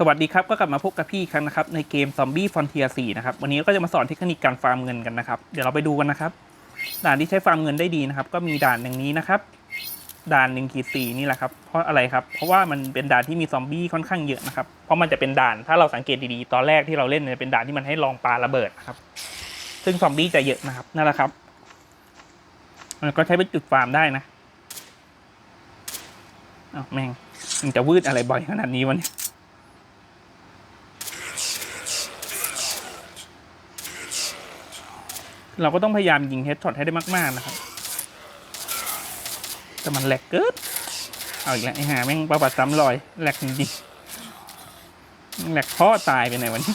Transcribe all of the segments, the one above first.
สวัสดีครับ ก็กลับมาพบกับพี่อีกครั้งนะครับในเกม Zombie Frontier 4นะครับ วันนี้ก็จะมาสอนเทคนิคการฟาร์มเงินกันนะครับ เดี๋ยวเราไปดูกันนะครับ ด่านที่ใช้ฟาร์มเงินได้ดีนะครับ ก็มีด่านอย่างนี้นะครับ ด่านหนึ่งขีดสี่นี่แหละครับ เพราะอะไรครับ เพราะว่ามันเป็นด่านที่มีซอมบี้ค่อนข้างเยอะนะครับ เพราะมันจะเป็นด่าน ถ้าเราสังเกตดีๆ ตอนแรกที่เราเล่นเนี่ยเป็นด่านที่มันให้ลองปาระเบิดนะครับ ซึ่งซอมบี้จะเยอะนะครับ นั่นแหละครับ มันก็ใช้เป็นจุดฟาร์มได้นะอ้าวแม่งมันจะวืดอะไรบ่อยขนาดนี้วะเนี่ เราก็ต้องพยายามยิงเฮดช็อตให้ได้มากๆนะครับ แต่มันแหลกเกินเอาอีกแล้วไอ้ห่าแม่งประบัดซ้ำรอยแหลกจริงๆแหลกพ่อตายไปไหนวันนี้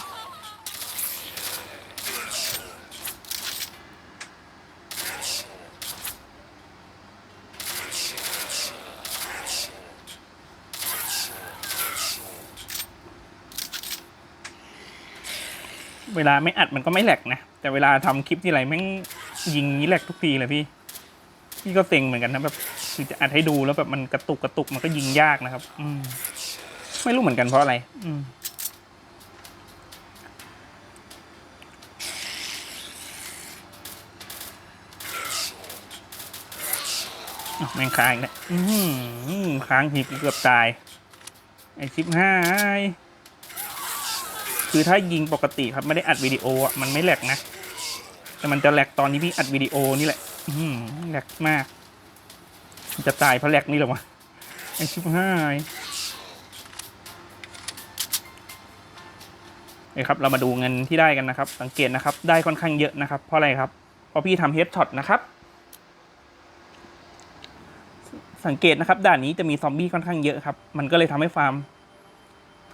เวลาไม่อัดมันก็ไม่แหลกนะ แต่เวลาทำคลิปที่ไรแม่งยิงนี้แหลกทุกทีเลยพี่ พี่ก็เซ็งเหมือนกันนะแบบคือจะอัดให้ดูแล้วแบบมันกระตุกกระตุกมันก็ยิงยากนะครับ อืมไม่รู้เหมือนกันเพราะอะไร อืมแม่งค้างอีกแล้วค้างทีกูเกือบตาย ไอ้ชิปห้า คือถ้ายิงปกติครับไม่ได้อัดวิดีโออะมันไม่แหลกนะ แต่มันจะแหลกตอนที่พี่อัดวิดีโอนี่แหละ อืมแหลกมาก จะตายเพราะแหลกนี่เหรอวะไอชิบห้ายเอ้ครับเรามาดูเงินที่ได้กันนะครับ สังเกตนะครับ ได้ค่อนข้างเยอะนะครับ เพราะอะไรครับ เพราะพี่ทำเฮดช็อตนะครับ สังเกตนะครับ ด่านนี้จะมีซอมบี้ค่อนข้างเยอะครับ มันก็เลยทำให้ฟาร์ม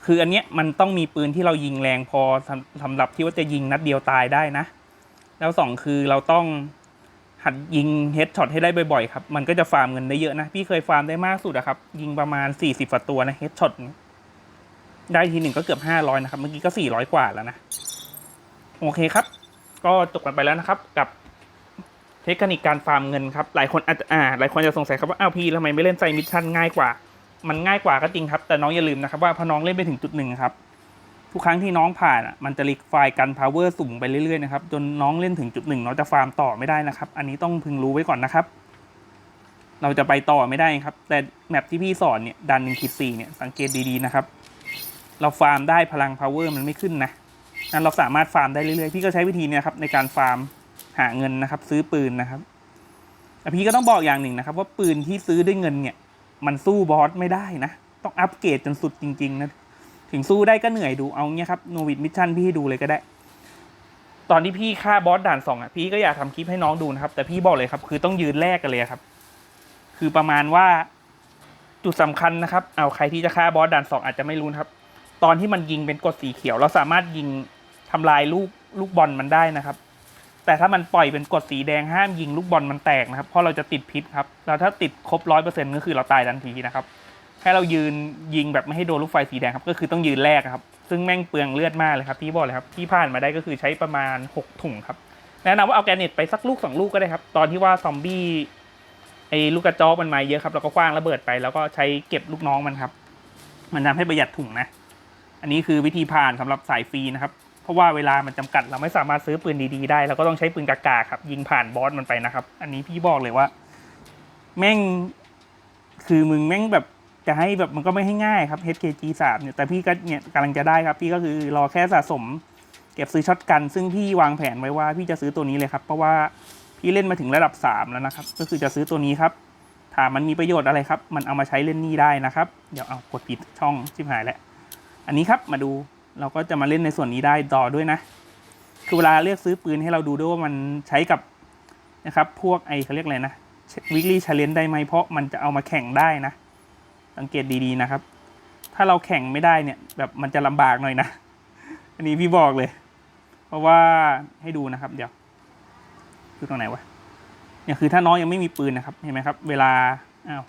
คืออันเนี้ยมันต้องมีปืนที่เรายิงแรงพอสำสำหรับที่ว่าจะยิงนัดเดียวตายได้นะ แล้วสองคือเราต้องหัดยิงเฮดช็อตให้ได้บ่อยๆครับ มันก็จะฟาร์มเงินได้เยอะนะ พี่เคยฟาร์มได้มากสุดอะครับ ยิงประมาณสี่สิบฝัตัวนะเฮดช็อตได้ทีหนึ่งก็เกือบห้าร้อยนะครับ เมื่อกี้ก็สี่ร้อยกว่าแล้วนะ โอเคครับ ก็จบกันไปแล้วนะครับ กับเทคนิคการฟาร์มเงินครับ หลายคนอาจจะอ่าหลายคนจะสงสัยครับว่าอ้าวพี่ทำไมไม่เล่นไซมิชชั่นง่ายกว่า มันง่ายกว่าก็จริงครับ แต่น้องอย่าลืมนะครับว่าพอน้องเล่นไปถึงจุดหนึ่งครับ ทุกครั้งที่น้องผ่านอะมันจะรีไฟล์กันพาวเวอร์สูงไปเรื่อยๆนะครับจนน้องเล่นถึงจุดหนึ่งน้องจะฟาร์มต่อไม่ได้นะครับ อันนี้ต้องพึงรู้ไว้ก่อนนะครับ เราจะไปต่อไม่ได้ครับ แต่แมปที่พี่สอนเนี่ยดันหนึ่งขีดสี่เนี่ยสังเกตดีๆนะครับ เราฟาร์มได้พลังพาวเวอร์มันไม่ขึ้นนะนั้นเราสามารถฟาร์มได้เรื่อยๆพี่ก็ใช้วิธีเนี้ยครับในการฟาร์มหาเงินนะครับ ซื้อปืนนะครับแต่พี่ก็ต้องบอกอย่างหนึ่งนะครับ ว่าปืนที่ซื้อด้วยเงินเนี่ย มันสู้บอสไม่ได้นะ ต้องอัปเกรดจนสุดจริง ๆ นะ ถึงสู้ได้ก็เหนื่อยดูเอาเงี้ยครับโนวิดมิชชั่นพี่ดูเลยก็ได้ ตอนที่พี่ฆ่าบอสด่านสองอะพี่ก็อยากทำคลิปให้น้องดูนะครับ แต่พี่บอกเลยครับ คือต้องยืนแลกกันเลยครับ คือประมาณว่าจุดสำคัญนะครับ เอาใครที่จะฆ่าบอสด่านสองอาจจะไม่รู้นะครับ ตอนที่มันยิงเป็นกดสีเขียว เราสามารถยิงทำลายลูกลูกบอลมันได้นะครับ แต่ถ้ามันปล่อยเป็นกดสีแดงห้ามยิงลูกบอลมันแตกนะครับ เพราะเราจะติดพิษครับแล้วถ้าติดครบร้อยเปอร์เซ็นต์ก็คือเราตายทันทีนะครับ ให้เรายืนยิงแบบไม่ให้โดนลูกไฟสีแดงครับ ก็คือต้องยืนแรกครับ ซึ่งแม่งเปลืองเลือดมากเลยครับพี่บอกเลยครับที่ผ่านมาได้ก็คือใช้ประมาณ 6 ถุงครับ แนะนำว่าเอาแกรเนตไปสักลูกสองลูกก็ได้ครับ ตอนที่ว่าซอมบี้ไอ้ลูกกระจอกมันมาเยอะครับเราก็คว้างระเบิดไป แล้วก็ใช้เก็บลูกน้องมันครับ มันทำให้ประหยัดถุงนะ อันนี้คือวิธีผ่านสำหรับสายฟรีนะครับ เพราะว่าเวลามันจำกัดเราไม่สามารถซื้อปืนดีๆได้เราก็ต้องใช้ปืนกากๆครับ ยิงผ่านบอสมันไปนะครับ อันนี้พี่บอกเลยว่า แม่งคือมึงแม่งแบบจะให้แบบมันก็ไม่ให้ง่ายครับ HKG 3เนี่ยแต่พี่ก็เนี่ยกำลังจะได้ครับ พี่ก็คือรอแค่สะสม เก็บซื้อช็อตกัน ซึ่งพี่วางแผนไว้ว่าพี่จะซื้อตัวนี้เลยครับ เพราะว่าพี่เล่นมาถึงระดับ 3 แล้วนะครับ ก็คือจะซื้อตัวนี้ครับถามมันมีประโยชน์อะไรครับ มันเอามาใช้เล่นนี่ได้นะครับ เดี๋ยวเอากดปิดช่องชิบหายแล้ว อันนี้ครับมาดู เราก็จะมาเล่นในส่วนนี้ได้ต่อด้วยนะ คือเวลาเลือกซื้อปืนให้เราดูด้วยว่ามันใช้กับนะครับพวกไอเขาเรียกอะไรนะวิกฤตชาเลนได้ไหมเพราะมันจะเอามาแข่งได้นะ สังเกตดีๆนะครับ ถ้าเราแข่งไม่ได้เนี่ยแบบมันจะลำบากหน่อยนะ อันนี้พี่บอกเลย เพราะว่าให้ดูนะครับ เดี๋ยวคือตรงไหนวะเนี่ยคือถ้าน้องยังไม่มีปืนนะครับเห็นไหมครับ เวลาอ้าว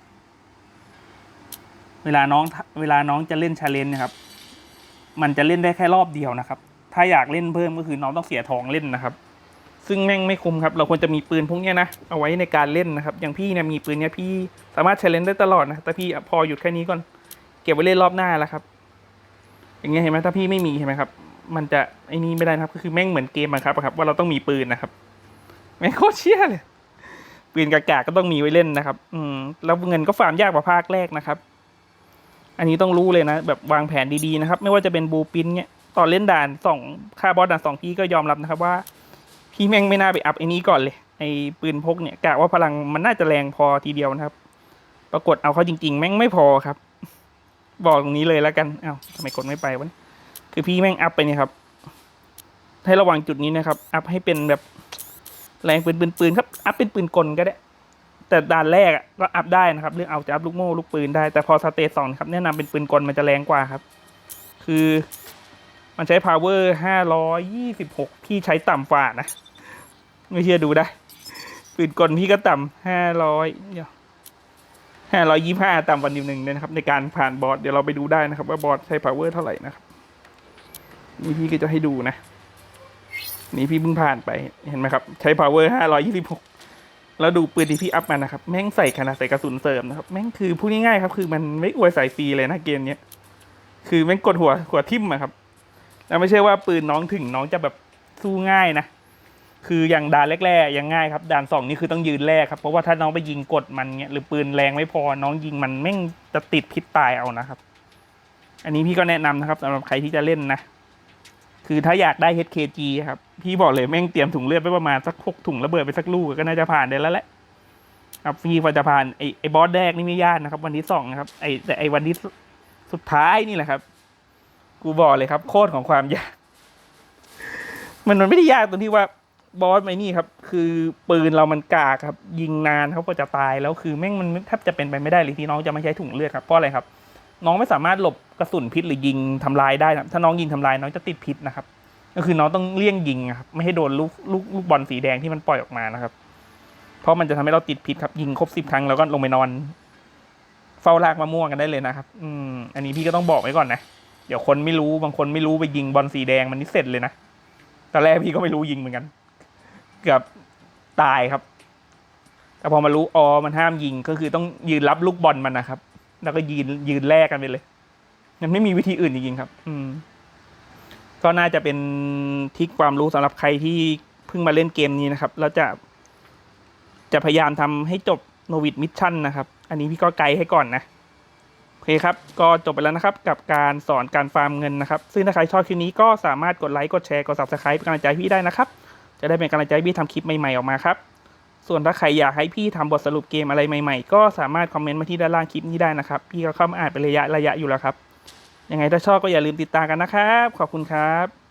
เวลาน้องเวลาน้องจะเล่นชาเลนนะครับ มันจะเล่นได้แค่รอบเดียวนะครับ ถ้าอยากเล่นเพิ่มก็คือน้องต้องเสียทองเล่นนะครับ ซึ่งแม่งไม่คุ้มครับ เราควรจะมีปืนพวกนี้นะ เอาไว้ในการเล่นนะครับ อย่างพี่เนี่ยมีปืนเนี้ยพี่สามารถเชลเลนได้ตลอดนะ แต่พี่พอหยุดแค่นี้ก่อน เก็บไว้เล่นรอบหน้าแล้วครับ อย่างเงี้ยเห็นไหมถ้าพี่ไม่มีใช่ไหมครับ มันจะไอ้นี่ไม่ได้นะครับ ก็คือแม่งเหมือนเกมบังคับครับ ว่าเราต้องมีปืนนะครับ แม่งโคตรเชี่ยเลย ปืนกากาก็ต้องมีไว้เล่นนะครับ อืม แล้วเงินก็ฟาร์มยากกว่าภาคแรกนะครับ อันนี้ต้องรู้เลยนะ แบบวางแผนดีๆนะครับ ไม่ว่าจะเป็นบูปินเนี่ยตอนเล่นด่านสองค่าบอสด่านสองพี่ก็ยอมรับนะครับว่า พี่แม่งไม่น่าไปอัพไอ้นี้ก่อนเลยไอ้ปืนพกเนี่ยกะว่าพลังมันน่าจะแรงพอทีเดียวนะครับ ปรากฏเอาเข้าจริง ๆ แม่งไม่พอครับ บอกตรงนี้เลยแล้วกันเอ้าทำไมกดไม่ไปวะคือพี่แม่งอัพไปเนี่ยครับ ให้ระวังจุดนี้นะครับ อัพให้เป็นแบบแรงปืนปืนปืนครับ อัพเป็นปืนกลก็ได้ แต่ด่านแรกก็อัพได้นะครับ เรื่องเอาจะอัพลูกโม่ลูกปืนได้ แต่พอสเตจสองครับแนะนำเป็นปืนกลมันจะแรงกว่าครับ คือมันใช้ power 526 พี่ใช้ต่ำฝ่านะ ไม่เชื่อดูได้ ปืนกลพี่ก็ต่ำ500เดี๋ยว525 ต่ำกว่านิดหนึ่งนะครับ ในการผ่านบอสเดี๋ยวเราไปดูได้นะครับ ว่าบอสใช้ power เท่าไหร่นะครับ นี่พี่ก็จะให้ดูนะ นี่พี่เพิ่งผ่านไปเห็นไหมครับ ใช้ power 526 แล้วดูปืนที่พี่อัพมานะครับ แม่งใส่ขนาดใส่กระสุนเสริมนะครับ แม่งคือพูดง่ายๆครับ คือมันไม่อวยใส่ฟรีเลยนะเกมเนี้ย คือแม่งกดหัวหัวทิ่มอะครับ แล้วไม่ใช่ว่าปืนน้องถึงน้องจะแบบสู้ง่ายนะ คืออย่างด่านแรกๆยังง่ายครับ ด่านสองนี่คือต้องยืนแรกครับ เพราะว่าถ้าน้องไปยิงกดมันเงี้ยหรือปืนแรงไม่พอ น้องยิงมันแม่งจะติดพิษตายเอานะครับ อันนี้พี่ก็แนะนำนะครับสำหรับใครที่จะเล่นนะ คือถ้าอยากได้ HKG ครับ พี่บอกเลยแม่งเตรียมถุงเลือดไปประมาณสักหกถุงระเบิดไปสักลูกก็น่าจะผ่านได้แล้วแหละครับพี่พอจะผ่านไอ้ไอ้บอสแรกนี่ไม่ยากนะครับ วันที่สองนะครับไอ้แต่ไอ้วันที่สุสุดท้ายนี่แหละครับ กูบอกเลยครับ โคตรของความยาก มันมันไม่ได้ยากตรงที่ว่าบอสไอ้นี่ครับ คือปืนเรามันกากครับ ยิงนานเขาก็จะตายแล้วคือแม่งมันแทบจะเป็นไปไม่ได้เลยที่น้องจะไม่ใช้ถุงเลือดครับเพราะอะไรครับ น้องไม่สามารถหลบกระสุนพิษหรือยิงทำลายได้นะถ้าน้องยิงทำลายน้องจะติดพิษนะครับ ก็คือน้องต้องเลี่ยงยิงครับไม่ให้โดนลูกลูกลูกบอลสีแดงที่มันปล่อยออกมานะครับ เพราะมันจะทำให้เราติดพิษครับยิงครบสิบครั้งแล้วก็ลงไปนอน เฝ้ารากมะม่วงกันได้เลยนะครับ อืม อันนี้พี่ก็ต้องบอกไว้ก่อนนะเดี๋ยวคนไม่รู้บางคนไม่รู้ไปยิงบอลสีแดงมันนี่เสร็จเลยนะตอนแรกพี่ก็ไม่รู้ยิงเหมือนกัน เกือบตายครับแต่พอมารู้อ๋อมันห้ามยิงก็คือต้องยืนรับลูกบอลมันนะครับ แล้วก็ยืนยืนแลกกันไปเลยมันไม่มีวิธีอื่นจริงๆครับ อืม ก็น่าจะเป็นทิกความรู้สำหรับใครที่เพิ่งมาเล่นเกมนี้นะครับ แล้วจะ จะพยายามทำให้จบโนวิดมิชชั่นนะครับ อันนี้พี่ก็ไกด์ให้ก่อนนะโอเคครับ ก็จบไปแล้วนะครับ กับการสอนการฟาร์มเงินนะครับ ซึ่งถ้าใครชอบคลิปนี้ก็สามารถกดไลค์ กดแชร์ กด subscribe เป็นกำลังใจพี่ได้นะครับ จะได้เป็นกำลังใจพี่ทำคลิปใหม่ๆออกมาครับ ส่วนถ้าใครอยากให้พี่ทำบทสรุปเกมอะไรใหม่ๆ ก็สามารถคอมเมนต์มาที่ด้านล่างคลิปนี้ได้นะครับ พี่ก็เข้ามาอ่านเป็นระยะระยะอยู่แล้วครับ ยังไงถ้าชอบก็อย่าลืมติดตามกันนะครับ ขอบคุณครับ